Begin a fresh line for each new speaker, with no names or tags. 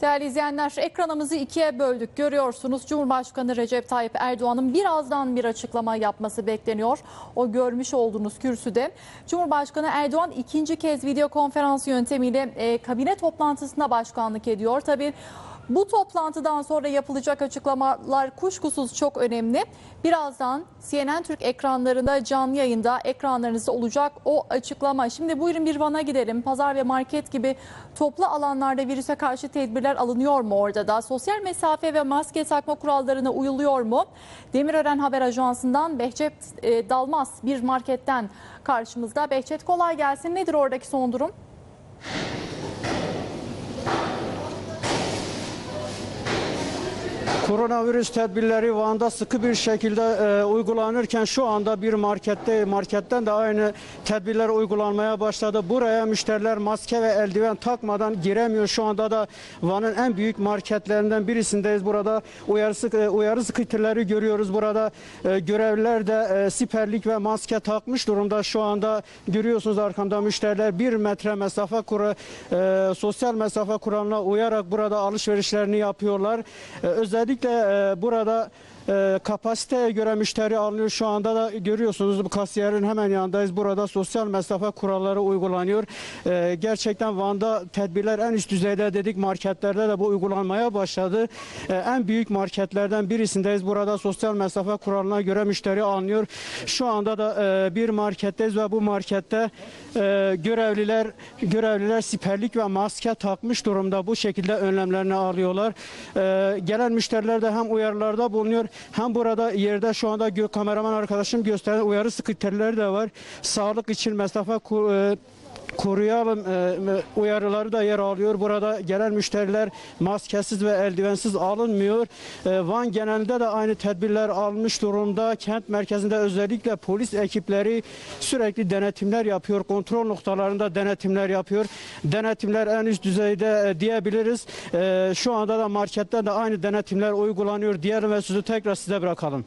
Değerli izleyenler ekranımızı ikiye böldük. Görüyorsunuz Cumhurbaşkanı Recep Tayyip Erdoğan'ın birazdan bir açıklama yapması bekleniyor. O görmüş olduğunuz kürsüde. Cumhurbaşkanı Erdoğan ikinci kez video konferans yöntemiyle e, kabine toplantısına başkanlık ediyor. Tabii bu toplantıdan sonra yapılacak açıklamalar kuşkusuz çok önemli. Birazdan CNN Türk ekranlarında canlı yayında ekranlarınızda olacak o açıklama. Şimdi buyurun bir Van'a gidelim. Pazar ve market gibi toplu alanlarda virüse karşı tedbirler alınıyor mu orada da? Sosyal mesafe ve maske takma kurallarına uyuluyor mu? Demirören Haber Ajansı'ndan Behçet e, Dalmaz bir marketten karşımızda. Behçet kolay gelsin. Nedir oradaki son durum?
Koronavirüs tedbirleri Van'da sıkı bir şekilde e, uygulanırken şu anda bir markette marketten de aynı tedbirler uygulanmaya başladı. Buraya müşteriler maske ve eldiven takmadan giremiyor. Şu anda da Van'ın en büyük marketlerinden birisindeyiz. Burada uyarı e, uyarı skriptleri görüyoruz. Burada e, görevliler de e, siperlik ve maske takmış durumda. Şu anda görüyorsunuz arkamda müşteriler bir metre mesafe kuru, e, sosyal mesafe kuralına uyarak burada alışverişlerini yapıyorlar. E, özellikle e, burada e, kapasiteye göre müşteri alınıyor. Şu anda da görüyorsunuz bu kasiyerin hemen yanındayız. Burada sosyal mesafe kuralları uygulanıyor. E, gerçekten Van'da tedbirler en üst düzeyde dedik. Marketlerde de bu uygulanmaya başladı. E, en büyük marketlerden birisindeyiz. Burada sosyal mesafe kuralına göre müşteri alınıyor. Şu anda da e, bir marketteyiz ve bu markette e, görevliler görevliler siperlik ve maske takmış durumda. Bu şekilde önlemlerini alıyorlar. Gelen müşteriler de hem uyarılarda bulunuyor hem burada yerde şu anda kameraman arkadaşım gösteren uyarı skripterleri de var. Sağlık için mesafe e, koruyalım e, uyarıları da yer alıyor. Burada gelen müşteriler maskesiz ve eldivensiz alınmıyor. E, Van genelinde de aynı tedbirler almış durumda. Kent merkezinde özellikle polis ekipleri sürekli denetimler yapıyor. Kontrol noktalarında denetimler yapıyor. Denetimler en üst düzeyde e, diyebiliriz. Şu anda da markette de aynı denetimler uygulanıyor diyelim ve sözü tekrar size bırakalım.